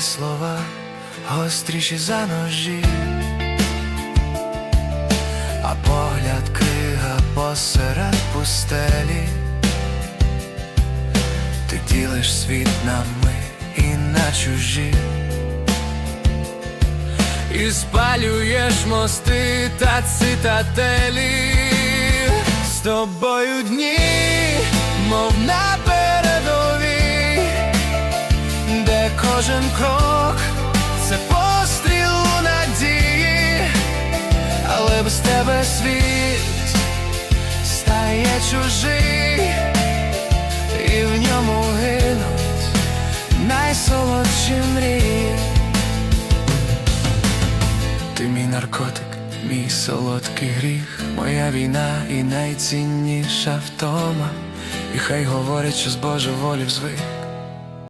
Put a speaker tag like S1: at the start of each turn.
S1: слова гостріші за ножі, а погляд крига посеред пустелі, ти ділиш світ на ми і на чужі. І спалюєш мости та цитателі. З тобою дні, кожен крок це постріл надії, але без тебе світ стає чужий, і в ньому гинуть найсолодші мрії. Ти мій наркотик, мій солодкий гріх, моя війна і найцінніша втома. І хай говорять, що з Божої волі взвик